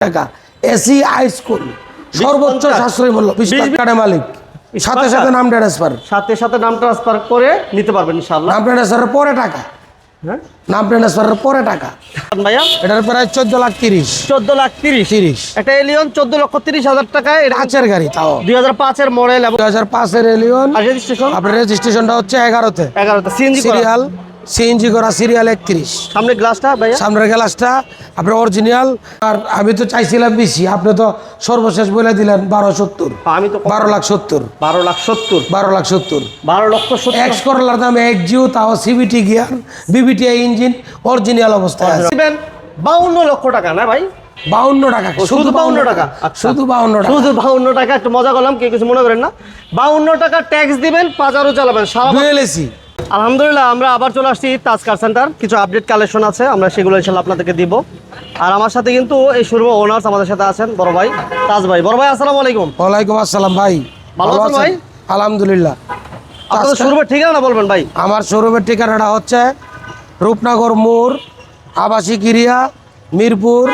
টাকা। AC high school সর্বোচ্চ? সাশ্রয়ী মূল্য বিশ টাকা মালিক। সাথে সাথে নাম ট্রান্সফার সাথে সাথে নাম ট্রান্সফার করে নিতে পারবেন ইনশাআল্লাহ। নাম ট্রান্সফারের পরে টাকা। হ্যাঁ? নাম ট্রান্সফারের পরে টাকা। ভাইয়া। এটার প্রায় চোদ্দ লাখ তিরিশ। চোদ্দ লাখ তিরিশ। তিরিশ। একটা এলিয়ন চোদ্দ লক্ষ তিরিশ হাজার টাকায় এটা পাঁচের গাড়ি তাও। দুই হাজার পাঁচের মডেল এবং দুই হাজার পাঁচের এলিয়ন রেজিস্ট্রেশন আপনার রেজিস্ট্রেশনটা হচ্ছে এগারোতে। এগারোটা সিএনজি সিরিয়াল সিএনজি করা। সিরিয়াল একত্রিশ। সামনে গ্লাসটা ভাইয়া? সামনের গ্লাসটা আপনার অরিজিনাল আর আমি তো চাইছিলাম বেশি। আপনি তো সর্বশেষ বলে দিলেন বারো সত্তর। আমি তো বারো লাখ সত্তর। বারো লাখ সত্তর। বারো লাখ সত্তর। বারো লক্ষ এক্স করলার দাম এক জিও তাও CVT gear VVT engine original অবস্থায় বাউন্ন লক্ষ টাকা না ভাই? বাউন্ন টাকা শুধু বাউন্ন টাকা। আচ্ছা। শুধু বাউন্ন টাকা। শুধু বাউন্ন টাকা একটু মজা করলাম কেউ কিছু মনে করেন না। বাউন্ন টাকা ট্যাক্স দিবেন পাঁচারও চালাবেন সারা ডুয়েল এসি আলহামদুলিল্লাহ আমরা আবার চলে আসছি তাজকার সেন্টার। কিছু আপডেট কালেকশন আছে আমরা সেগুলো ইনশাল্লাহ আপনাদেরকে দিব। আর আমার সাথে কিন্তু এই শোরুম ওনার্স আমাদের সাথে আছেন বড় ভাই তাজ ভাই। বড় ভাই আসসালামু আলাইকুম। ওয়ালাইকুম আসসালাম ভাই। ভালো আছেন ভাই? আলহামদুলিল্লাহ। আপনাদের শোরুমের ঠিকানা বলবেন ভাই? আমার শোরুমের ঠিকানাটা হচ্ছে রূপনগর মোড় আবাসিক এরিয়া মিরপুর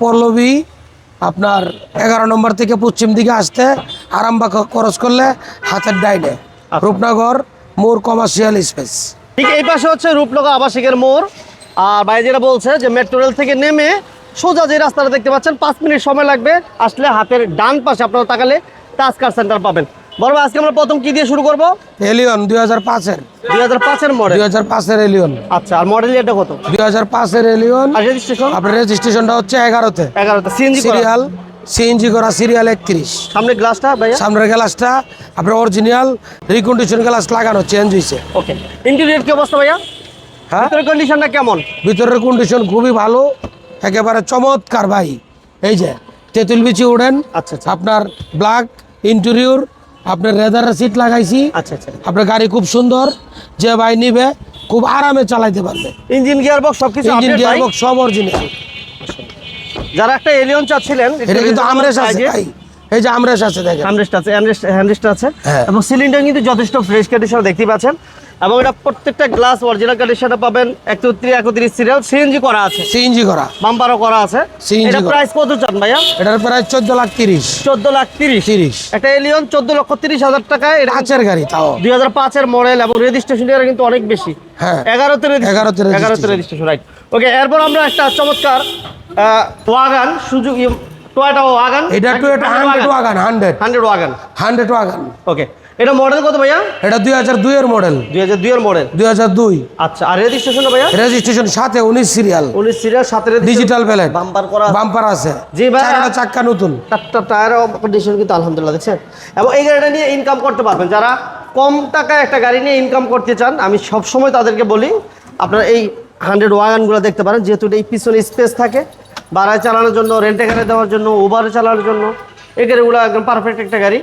পল্লবী আপনার এগারো নম্বর থেকে পশ্চিম দিকে আসতে আরামবাগ খরচ করলে হাতের ডাইনে। রূপনগর মোড় কমার্শিয়াল স্পেস ঠিক এই পাশে হচ্ছে রূপনগর আবাসিকের মোড়। আর যেটা বলছে যে মেট্রো রেল থেকে নেমে সোজা যে রাস্তাটা দেখতে পাচ্ছেন পাঁচ মিনিট সময় লাগবে। আসলে হাতের ডান পাশে আপনারা তাকালে তাজকার সেন্টার পাবেন। বড় আজকে আমরা প্রথম কি দিয়ে শুরু করব? এলিয়ন দুই হাজার পাঁচের। দুই হাজার পাঁচের মডেল দুই হাজার পাঁচের এলিয়ন আচ্ছা আর মডেল এটা কত? দুই হাজার পাঁচের এলিয়ন আর রেজিস্ট্রেশন আপনার রেজিস্ট্রেশনটা হচ্ছে এগারোতে। এগারোতে সিএনজি সিরিয়াল সিএনজি করা সিরিয়াল একত্রিশ। সামনে গ্লাসটা ভাইয়া? সামনের গ্লাসটা আপনার অরিজিনাল রিকন্ডিশন গ্লাস লাগানো চেঞ্জ হয়েছে ওকে ইন্টেরিয়র কি অবস্থা ভাইয়া? হ্যাঁ? ভিতরের কন্ডিশনটা কেমন? ভিতরের কন্ডিশন খুবই ভালো। একেবারে চমৎকার ভাই। এই যে তেঁতুল বিচি উড়েন আচ্ছা আচ্ছা। আপনার ব্ল্যাক ইন্টেরিয়র আপনার রেদারের সিট লাগাইছি। আচ্ছা আচ্ছা। আপনার গাড়ি খুব সুন্দর। যে ভাই নিবে খুব আরামে চালাইতে পারবে। ইঞ্জিন গিয়ার বক্স সবকিছু ইঞ্জিন আপডেট ভাই? সব অরিজিনাল যারা একটা এলিয়ন চাচ্ছিলেন এটা কিন্তু আমরেশ আছে ভাই। এই যে আমরেশ আছে দেখেন। আমরেশ আছে হ্যান্ডরেস্ট আছে। হ্যাঁ। এবং সিলিন্ডার কিন্তু যথেষ্ট ফ্রেশ কন্ডিশন দেখতে পাচ্ছেন। এবং এটা প্রত্যেকটা গ্লাস অরিজিনাল কন্ডিশনে পাবেন একত্রিশ একত্রিশ সিরিয়াল সিএনজি করা আছে। সিএনজি করা। বাম্পারও করা আছে। এটা প্রাইস কত চান ভাইয়া? এটার প্রায় চোদ্দ লাখ তিরিশ। চোদ্দ লাখ তিরিশ। তিরিশ। একটা এলিয়ন চোদ্দ লক্ষ তিরিশ হাজার টাকায় এটা কাছের গাড়ি তাও। দুই হাজার পাঁচের মডেল এবং রেজিস্ট্রেশন এর কিন্তু অনেক বেশি। হ্যাঁ। এগারোতে এগারোতে registration। এগারোতে রেজিস্ট্রেশন রাইট ওকে এরপর আমরা একটা চমৎকার ওয়াগান সুযোগ টয়টা ওয়াগান এটা টু এটা hundred wagon hundred hundred wagon hundred wagon okay এটা মডেল কত ভাইয়া? এটা দুই হাজার দুইয়ের মডেল দুই হাজার দুইয়ের মডেল দুই হাজার দুই। আচ্ছা আর রেজিস্ট্রেশন ভাইয়া? রেজিস্ট্রেশন সাথে উনিশ সিরিয়াল উনিশ সিরিয়াল সাথে ডিজিটাল প্যালেট বাম্পার করা। বাম্পার আছে। জি ভাই। চাক্কা নতুন। চারটা টায়ার কন্ডিশন কিন্তু আলহামদুলিল্লাহ দেখছেন? এবং এই গাড়িটা নিয়ে ইনকাম করতে পারবেন। যারা কম টাকায় একটা গাড়ি নিয়ে ইনকাম করতে চান আমি সবসময় তাদেরকে বলি আপনারা এই হান্ড্রেড ওয়াগানগুলো দেখতে পারেন। যেহেতু এটা এই পিছনে স্পেস থাকে বাড়ায় চালানোর জন্য রেন্টে গাড়ি দেওয়ার জন্য উবারে চালানোর জন্য এই গাড়িগুলো একদম পারফেক্ট একটা গাড়ি।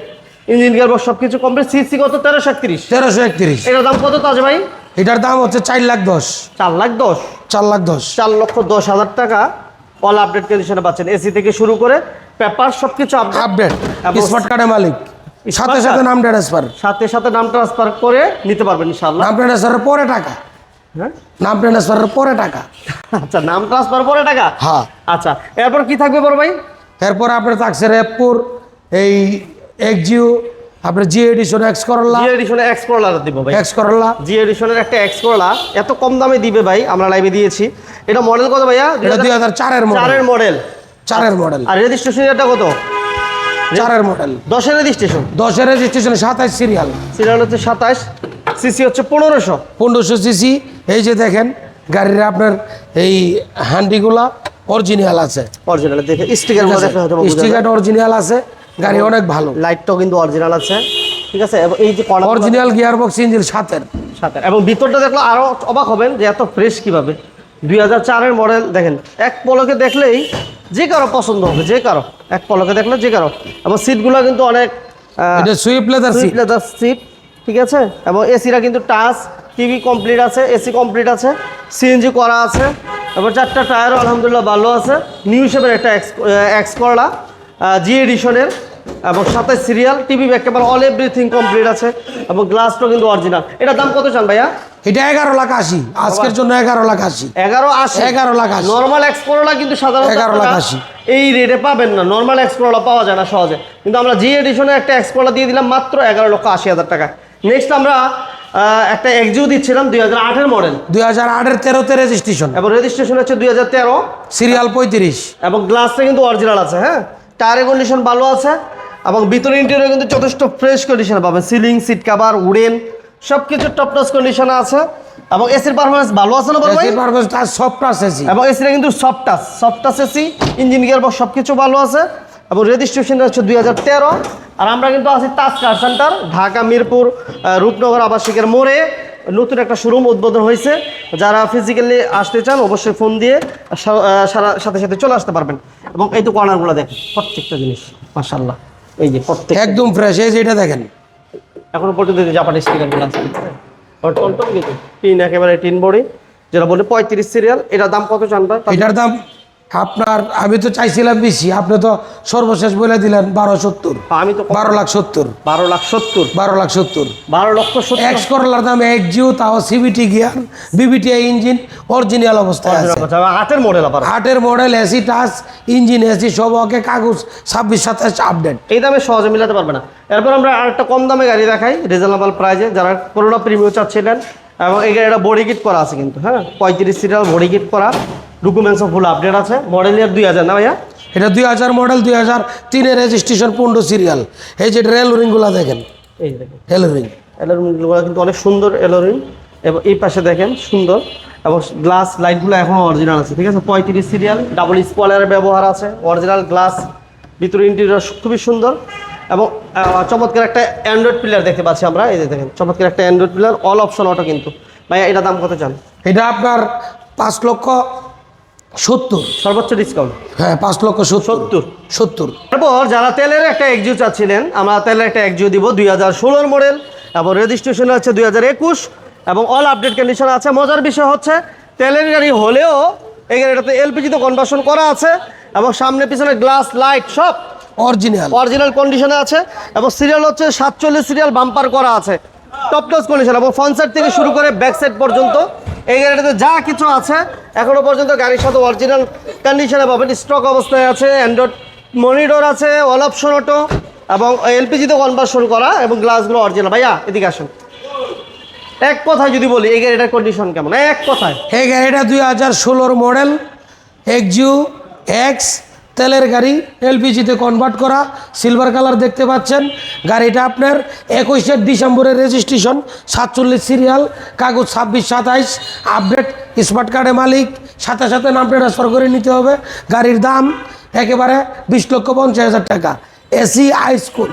ইঞ্জিন গিয়ার সব কিছু কমপ্লিট সিসি কত? তেরোশো একত্রিশ। তেরোশো একত্রিশ। এটার দাম কত তাজ ভাই? এটার দাম হচ্ছে চার লাখ দশ। চার লাখ দশ? চার লাখ দশ। চার লক্ষ দশ হাজার টাকা। অল আপডেট কন্ডিশনে পাচ্ছেন। এসি থেকে শুরু করে পেপার সব কিছু আপডেট স্মার্ট কার্ডের মালিক। সাথে? সাথে নাম ট্রান্সফার সাথে সাথে নাম ট্রান্সফার করে নিতে পারবেন ইনশাল্লাহ নাম ট্রান্সফারের পরে টাকা। হ্যাঁ? নাম ট্রান্সফারের পরে টাকা। আচ্ছা নাম ট্রান্সফার পরে টাকা? হ্যাঁ। আচ্ছা এরপর কি থাকবে বড় ভাই? এরপর আপনার থাকছে রেপপুর এই এক্সিও আপনার G edition X Corolla G এডিশনে X করলার দিব ভাই। এক্স করল্লা জি এডিশনের একটা এক্স করলা এত কম দামে দিবে ভাই আমরা লাইভে দিয়েছি। এটা মডেল কত ভাইয়া? এটা দুই হাজার চারের চারের মডেল চারের মডেল আর রেজিস্ট্রেশন এটা কত? চারের মডেল দশের রেজিস্ট্রেশন দশের রেজিস্ট্রেশন সাতাইশ সিরিয়াল সিরিয়াল হচ্ছে সাতাশ সিসি হচ্ছে পনেরোশো। পনেরোশো সিসি এই যে দেখেন গাড়ির আপনার এই হ্যান্ডিগুলা অরিজিনাল আছে। অরিজিনাল দেখে স্টিকার স্টিকার অরিজিনাল আছে। গাড়ি অনেক ভালো। লাইটটাও কিন্তু অরিজিনাল আছে ঠিক আছে? এবং এই যে অরিজিনাল গিয়ার বক্স ইঞ্জিন সাতের। সাথে এবং ভিতরটা দেখলে আরও অবাক হবেন যে এত ফ্রেশ কীভাবে। দুই হাজার চারের মডেল দেখেন এক পলকে দেখলেই যে কারও পছন্দ হবে যে কারও। এক পলকে দেখলে যে কারও। এবং সিটগুলো কিন্তু অনেক Swift leather seat leather seat ঠিক আছে? এবং এসিরা কিন্তু টাচ টিভি কমপ্লিট আছে এসি কমপ্লিট আছে সিএনজি করা আছে। এবার চারটা টায়ারও আলহামদুলিল্লাহ ভালো আছে। নিউ শেপের একটা এক্স এক্স করলা জি এডিশনের এবং সাথে serial TV camera all everything complete আছে এবং গ্লাসটাও কিন্তু অরিজিনাল এটার দাম কত চান ভাইয়া? এটা এগারো লাখ আশি। আজকের জন্য এগারো লাখ আশি। এগারো আশি। এগারো লাখ আশি। নর্মাল এক্সপ্লোরলা কিন্তু সাধারণত 11 লাখ আশি। এই রেটে পাবেন না। নর্মাল এক্সপ্লোরলা পাওয়া যায় না সহজে। কিন্তু আমরা জি এডিশনে একটা এক্সপ্লোরলা দিয়ে দিলাম মাত্র এগারো লক্ষ আশি হাজার টাকা। নেক্সট আমরা একটা এক্সিও দিচ্ছিলাম দুই হাজার আটের মডেল দুই হাজার আটের তেরোতে রেজিস্ট্রেশন এবং রেজিস্ট্রেশন হচ্ছে দুই হাজার তেরো। সিরিয়াল পঁয়ত্রিশ। এবং গ্লাসটা কিন্তু অরিজিনাল আছে হ্যাঁ? টায়ারের কন্ডিশন ভালো আছে। এবং ভিতরে ইন্টেরিয়র কিন্তু যথেষ্ট ফ্রেশ কন্ডিশনে পাবেন। সিলিং সিট কাভার উডেন সব কিছু টপটাস কন্ডিশনে আছে। এবং এসির পারফরমেন্স ভালো আছে না বড় ভাই? তার সব প্লাস এসি এবং এসিটা কিন্তু soft touch soft touch AC engine gear box সব কিছু ভালো আছে। এবং রেজিস্ট্রেশন হচ্ছে দুই হাজার তেরো। আর আমরা কিন্তু আছি তাজ কার সেন্টার ঢাকা মিরপুর রূপনগর আবাসিকের মোড়ে। নতুন একটা শোরুম উদ্বোধন হয়েছে। যারা ফিজিক্যালি আসতে চান অবশ্যই ফোন দিয়ে সারা- সাথে সাথে চলে আসতে পারবেন। এবং এই তো কর্নারগুলো দেখেন প্রত্যেকটা জিনিস মাশাল্লাহ এই যে প্রত্যেক একদম ফ্রেশ এই যে এটা দেখেন। এখনও পর্যন্ত যে জাপানিজ স্টিকারগুলো আছে। টিন একেবারে টিন বডি যেটা বলে পঁয়ত্রিশ সিরিয়াল এটার দাম কত চান এটার দাম আপনার আমি তো চাইছিলাম বেশি আপনি তো সর্বশেষ বলে দিলেন বারো সত্তর। আমি তো বারো লাখ সত্তর। বারো লাখ সত্তর। বারো লাখ সত্তর। বারো লক্ষ এক্স করলার দাম এক জিও তাও CVT gear VVTi engine original অবস্থায় আটের মডেল আবার। আটের model AC touch engine AC সব ওকে কাগজ ছাব্বিশ সাতাশ আপডেট এই দামে সহজে মিলাতে পারবে না। এরপর আমরা আরেকটা কম দামে গাড়ি দেখাই রিজনেবল প্রাইজে যারা করোনা প্রিমিয়াম চাচ্ছিলেন এবং এই গাড়িটা বডি কিট করা আছে কিন্তু হ্যাঁ? পঁয়ত্রিশ সিরিয়াল বডি কিট করা ডকুমেন্টসও ফুল আপডেট আছে? মডেল ইয়ার দুই হাজার না ভাইয়া? এটা দুই হাজার মডেল দুই হাজার তিনের রেজিস্ট্রেশন পনেরো সিরিয়াল এই যে রেল রিংগুলো দেখেন। এই দেখেন। রেল রিং কিন্তু অনেক সুন্দর এলোরিং এবং এই পাশে দেখেন সুন্দর। এবং গ্লাস লাইটগুলো এখন অরিজিনাল আছে ঠিক আছে? পঁয়ত্রিশ সিরিয়াল ডাবল স্পলারের ব্যবহার আছে অরিজিনাল গ্লাস ভিতরে ইন্টেরিয়র খুবই সুন্দর। এবং চমৎকার একটা অ্যান্ড্রয়েড প্লেয়ার দেখতে পাচ্ছি আমরা। এই যে দেখেন চমৎকার একটা android player all option auto কিন্তু। ভাইয়া এটা দাম কত চান? এটা আপনার পাঁচ লক্ষ সত্তর। সর্বোচ্চ ডিসকাউন্ট হ্যাঁ পাঁচ লক্ষ সত্তর। সত্তর। তারপর যারা তেলের একটা এক্সিও চাচ্ছিলেন আমরা তেলের একটা এক্সিও দিব দুই হাজার ষোলোর মডেল এবং রেজিস্ট্রেশন হচ্ছে দুই হাজার একুশ এবং অল আপডেট কন্ডিশন আছে। মজার বিষয় হচ্ছে তেলের গাড়ি হলেও এই গাড়িটাতে এলপিজিতে কনভার্সন করা আছে এবং সামনে পিছনে গ্লাস লাইট সব অরিজিনাল অরিজিনাল কন্ডিশনে আছে এবং সিরিয়াল হচ্ছে সাতচল্লিশ সিরিয়াল বাম্পার করা আছে। টপ টস কন্ডিশন এবং ফ্রন্ট সাইড থেকে শুরু করে ব্যাক সাইড পর্যন্ত। এই গাড়িটাতে যা কিছু আছে, এখনও পর্যন্ত গাড়ির সাথে অরিজিনাল কন্ডিশনে পাবেন। স্টক অবস্থায় আছে অ্যান্ড্রয়েড মনিটর আছে অল অপশন অটো এবং এলপিজিতে কনভার্সন করা এবং গ্লাসগুলো অরিজিনাল ভাইয়া, এদিকে আসুন। এক কথায় যদি বলি, এই গাড়িটার কন্ডিশন কেমন? এক কথায়। এই গাড়িটা দুই হাজার ষোলোর মডেল এক্সিউ এক্স তেলের গাড়ি এলপিজিতে কনভার্ট করা সিলভার কালার দেখতে পাচ্ছেন। গাড়িটা আপনার একুশে ডিসেম্বরের রেজিস্ট্রেশন সাতচল্লিশ সিরিয়াল কাগজ ছাব্বিশ সাতাইশ আপডেট স্মার্ট কার্ডে মালিক সাথে সাথে নাম ট্রান্সফার করে নিতে হবে। গাড়ির দাম একেবারে বিশ লক্ষ পঞ্চাশ হাজার টাকা। এসি হাই স্কুল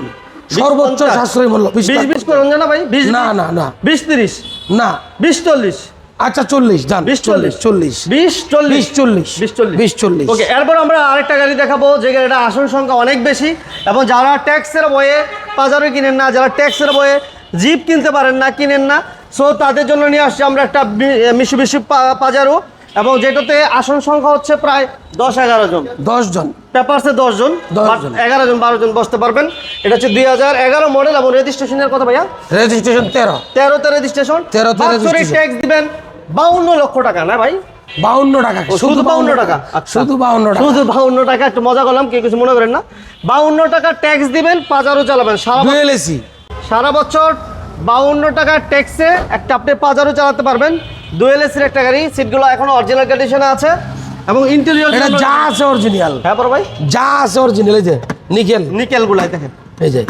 সর্বোচ্চ? সাশ্রয়ী মূল্য বিশ বিশ করুন না ভাই না? না না। বিশ তিরিশ? না। বিশ চল্লিশ? আচ্ছা চল্লিশ যান বিশ চল্লিশ। চল্লিশ। বিশ চল্লিশ। চল্লিশ। বিশ চল্লিশ। বিশ চল্লিশ। ওকে এরপর আমরা আরেকটা গাড়ি দেখাবো যে গাড়িটা আসন সংখ্যা অনেক বেশি এবং যারা ট্যাক্সের বয়ে বাজারে কিনেন না যারা ট্যাক্সের বয়ে জিপ কিনতে পারেন না কিনেন না সো তাদের জন্য নিয়ে আসছি আমরা একটা মিশু মিশু পাজারো এবং যেটাতে আসন সংখ্যা হচ্ছে প্রায় দশ এগারো জন। দশ জন। পেপারসে দশ জন। এগারো জন বারো জন বসতে পারবেন। এটা হচ্ছে দুই হাজার এগারো মডেল এবং রেজিস্ট্রেশনের কথা ভাইয়া? রেজিস্ট্রেশন তেরো। তেরোতে রেজিস্ট্রেশন 13 তে ট্যাক্স দিবেন। বাউন্ন লক্ষ টাকা না ভাই? বাউন্ন টাকা। শুধু বাউন্ন টাকা। আচ্ছা। শুধু বাউন্ন টাকা। শুধু বাউন্ন টাকা একটু মজা করলাম কেউ কিছু মনে করেন না। বাউন্ন টাকা ট্যাক্স দিবেন পাজারও চালাবেন। সারা সারা বছর বাউন্ন টাকা ট্যাক্সে একটা আপনি পাজারও চালাতে পারবেন। ডুয়েল এসির একটা গাড়ি সিটগুলো এখনও অরিজিনাল কন্ডিশনে আছে। এবং ইন্টেরিয়র এটা যা আছে অরিজিনাল হ্যাঁ বড় ভাই। যা আছে অরিজিনাল এই যে নিকেল নিকেল গুলাই দেখেন। এই যে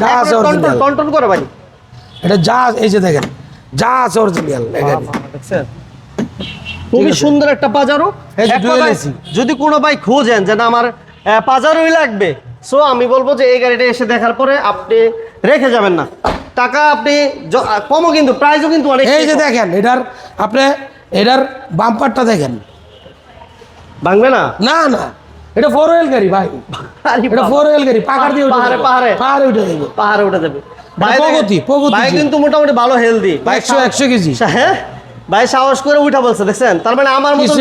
যা আছে অরিজিনাল টন করে ভাই। এটা যা এই যে দেখেন। যা আছে অরিজিনাল দেখছেন? খুবই সুন্দর একটা পাজারো যদি কোনো ভাই খোঁজেন যে না আমার পাজারোই লাগবে সো আমি বলব যে এই গাড়িটা এসে দেখার পরে আপনি রেখে যাবেন না। টাকা আপনি কমও কিন্তু প্রাইসও কিন্তু অনেক এই যে দেখেন এটার আপনি এটার বাম্পারটা দেখেন। ভাঙবে না? না না এটা ফোর হুইল গাড়ি ভাই। এটা। ফোর হুইল গাড়ি পাকার দিয়ে পাহাড়ে, পাহাড়ে। পাহাড়ে উঠে যাবে পাহাড়ে উঠে যাবে প্রগতি, দেখেন, প্রগতি ভাই কিন্তু মোটামুটি ভালো হেলদি একশো একশো কেজি। হ্যাঁ? ভাই সাহস করে উঠা বলছে দেখছেন? তার মানে আমার মতো।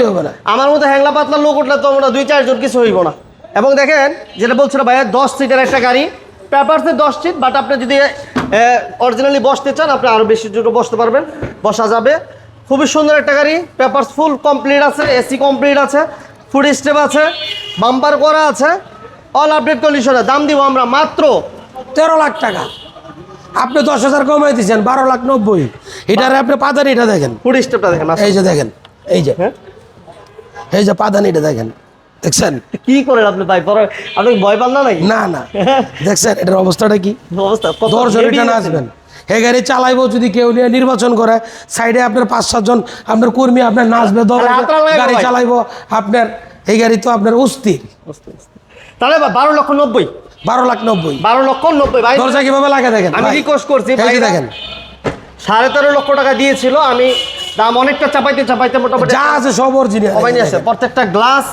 আমার মতো হ্যাংলা পাতলা লোক উঠলে তো আমরা দুই চারজন কিছু হইব না। এবং দেখেন যেটা বলছিল ভাইয়া দশ সিটের একটা গাড়ি। পেপারসে দশ সিট বাট আপনি যদি অরিজিনালি বসতে চান আপনি আরও বেশি জোরে বসতে পারবেন। বসা যাবে। খুবই সুন্দর একটা গাড়ি। পেপারস ফুল কমপ্লিট আছে এসি কমপ্লিট আছে ফুড স্টেপ আছে বাম্পার করা আছে। অল আপডেট কন্ডিশনে দাম দিব আমরা মাত্র তেরো লাখ টাকা। আপনি দশ হাজার কমাই দিচ্ছেন বারো লাখ নব্বই। এটারে আপনি পাদানি এটা দেখেন। ফুড স্টেপটা দেখেন এই যে দেখেন এই যে। হ্যাঁ? এই যে পাদানি এটা দেখেন দেখছেন? কি করেন আপনি ভাই? পরে আপনি ভয় পান না নাকি? না না। দেখছেন এটার অবস্থাটা কি? অবস্থা দশজন নাচবেন হে গাড়ি চালাইবো যদি কেউ নিয়ে নির্বাচন করে সাইডে আপনার পাঁচ সাতজন আপনার কর্মী আপনার নাচবে গাড়ি। চালাইবো আপনার এই গাড়ি তো আপনার অস্থির। তাহলে বারো লক্ষ নব্বই। বারো লাখ নব্বই। বারো লক্ষ নব্বই ভাই। দরজা কীভাবে লাগে দেখেন? আমি রিকোয়েস্ট করছি, ভাইরা। দেখেন। সাড়ে তেরো লক্ষ টাকা দিয়েছিল আমি দাম অনেকটা চাপাইতে চাপাইতে মোটামুটি যা আছে সব অরিজিনাল নিয়ে আসছে। প্রত্যেকটা গ্লাস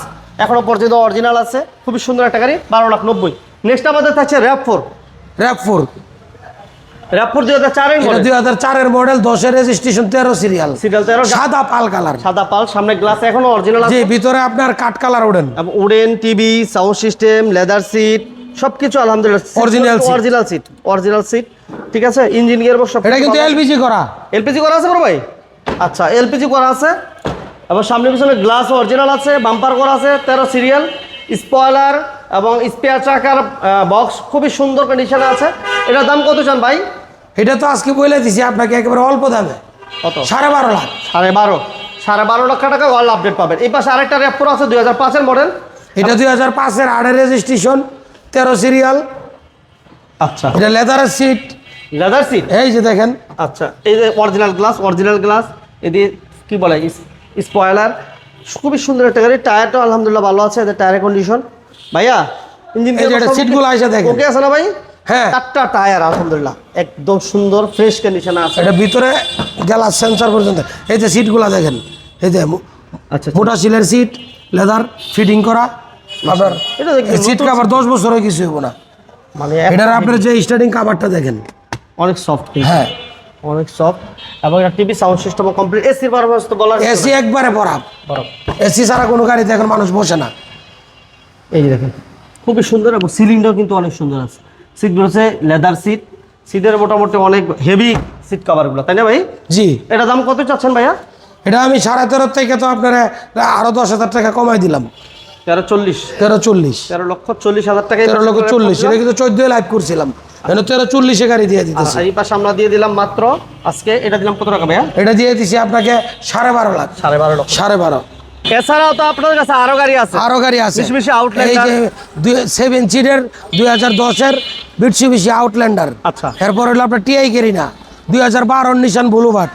এখনও পর্যন্ত অরিজিনাল আছে। খুবই সুন্দর একটা গাড়ি বারো লাখ নব্বই। নেক্সট আমাদের থাকছে RAV four RAV four RAV four দুই হাজার চারের মডেল দুই হাজার চারের মডেল দশের রেজিস্ট্রেশন তেরো সিরিয়াল সিরিয়াল তেরো সাদা পাল কালার সাদা পাল সামনে গ্লাস এখনও অরিজিনাল আছে। ভিতরে আপনার কাঠ কালার ওড়েন এবং wooden TV sound system leather seat সবকিছু আলহামদুলিল্লাহ। Original seat। Original seat original seat ঠিক আছে? ইঞ্জিন গিয়ার সব এটা কিন্তু এলপিজি করা। এলপিজি করা আছে বড় ভাই? আচ্ছা এলপিজি করা আছে। এবং সামনে পিছনে গ্লাস অরিজিনাল আছে বাম্পার করা আছে তেরো সিরিয়াল স্পয়লার এবং স্পেয়ার চাকার বক্স খুবই সুন্দর কন্ডিশনে আছে। এটার দাম কত চান ভাই? এটা তো আজকে বলে দিছি আপনাকে একেবারে অল্প দামে। কত? সাড়ে বারো লাখ। সাড়ে বারো। সাড়ে বারো লক্ষ টাকা অল আপডেট পাবেন। এই পাশে আরেকটা র্যাপোর আছে দুই হাজার পাঁচের মডেল এটা দুই হাজার পাঁচের আড়ের রেজিস্ট্রেশন তেরো সিরিয়াল আচ্ছা। এটা লেদারের সিট লেদার সিট এই যে দেখেন। আচ্ছা এই যে অরিজিনাল গ্লাস অরিজিনাল গ্লাস এদি কি বলে স্পয়লার খুবই সুন্দর একটা গাড়ি টায়ারটা আলহামদুলিল্লাহ ভালো আছে এদের টায়ারের কন্ডিশন ভাইয়া ইঞ্জিন সিটগুলো এসে দেখেন। ওকে আছে না ভাই? হ্যাঁ। চারটা টায়ার আলহামদুলিল্লাহ। একদম সুন্দর ফ্রেশ কন্ডিশনে আছে। এটা ভিতরে গ্লাস সেন্সর পর্যন্ত। এই যে সিটগুলো দেখেন। এই যে আচ্ছা মোটা সিলের সিট লেদার ফিটিং করা। আপনার এটা সিট কাভার দশ বছর হয়ে কিছু হইব না মানে এটার আপনার যে স্টার্টিং কাভারটা দেখেন। অনেক সফট হ্যাঁ। অনেক সফট এবং একটা টিভি সাউন্ড সিস্টেম কমপ্লিট এসির পারফরমেন্স তো বলার এসি একবারে বরফ এসি ছাড়া কোনো গাড়িতে এখন মানুষ বসে না। এই যে দেখেন খুবই সুন্দর এবং সিলিংটাও কিন্তু অনেক সুন্দর আছে। সিটগুলো হচ্ছে লেদার সিট সিটের মোটামুটি অনেক হেভি সিট কাভারগুলো তাই না ভাই? জি। এটা দাম কত চাচ্ছেন ভাইয়া? এটা আমি সাড়ে তেরো থেকে তো আপনার আরও দশ হাজার টাকা কমাই দিলাম। তেরো চল্লিশ। তেরো চল্লিশ। তেরো লক্ষ চল্লিশ হাজার টাকা তেরো লক্ষ চল্লিশ। এটা কিন্তু চোদ্দ লাইভ করছিলাম। তেরো চল্লিশে গাড়ি দিয়ে দিতেছি। এই পাশে আমরা দিয়ে দিলাম মাত্র আজকে এটা দিলাম কত টাকা ভাইয়া? এটা দিয়ে দিছি আপনাকে সাড়ে বারো লাখ। সাড়ে বারো লক্ষ। সাড়ে বারো। এছাড়াও তো আপনাদের কাছে আরও গাড়ি আছে। আরও গাড়ি আছে। এই যে সেভেন সিটের দুই হাজার দশের আউটল্যান্ডার আচ্ছা। এরপর হলো আপনার টিআই কেরিনা দুই হাজার বারোর নিশান বুলুভাট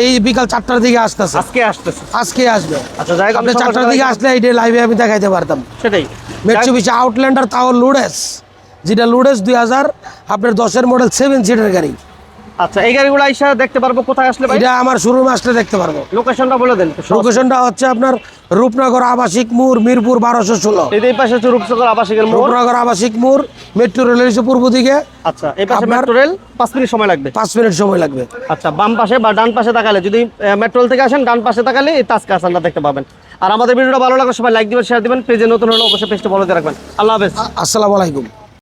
এই বিকাল চারটার দিকে আসতেছে। আজকে আসতেছে। আজকে আসবে। আচ্ছা জায়গা আপনি চারটার দিকে আসলে এই লাইভে আমি দেখাইতে পারতাম। সেটাই। মিটসুবিশি আউটল্যান্ডার তাও লুডেস যেটা লুডেস দুই হাজার আপনার দশের মডেল সেভেন সিটের গাড়ি। আচ্ছা এই গাড়িগুলো আইসা দেখতে পারব কোথায় আসলে এটা আমার শোরুমে আসলে দেখতে পারব। লোকেশনটা বলে দেন লোকেশনটা হচ্ছে আপনার রূপনগর আবাসিক মোড় মিরপুর বারোশো ষোলো। এই পাশে হচ্ছে রূপসাগর আবাসিকের মোড়। রূপনগর আবাসিক মোড় মেট্রো রেলের পূর্ব দিকে। আচ্ছা এই পাশে মেট্রো রেল পাঁচ মিনিট সময় লাগবে। পাঁচ মিনিট সময় লাগবে। আচ্ছা বাম পাশে বা ডান পাশে তাকালে যদি মেট্রো থেকে আসেন ডান পাশে তাকালে এই তাজকা আসানটা দেখতে পাবেন। আর আমাদের ভিডিওটা ভালো লাগলে সবাই লাইক দিবেন শেয়ার দিবেন পেজে নতুন হলে অবশ্যই পেজটা ফলো দিয়ে রাখবেন। আল্লাহ হাফেজ। আসসালামু আলাইকুম।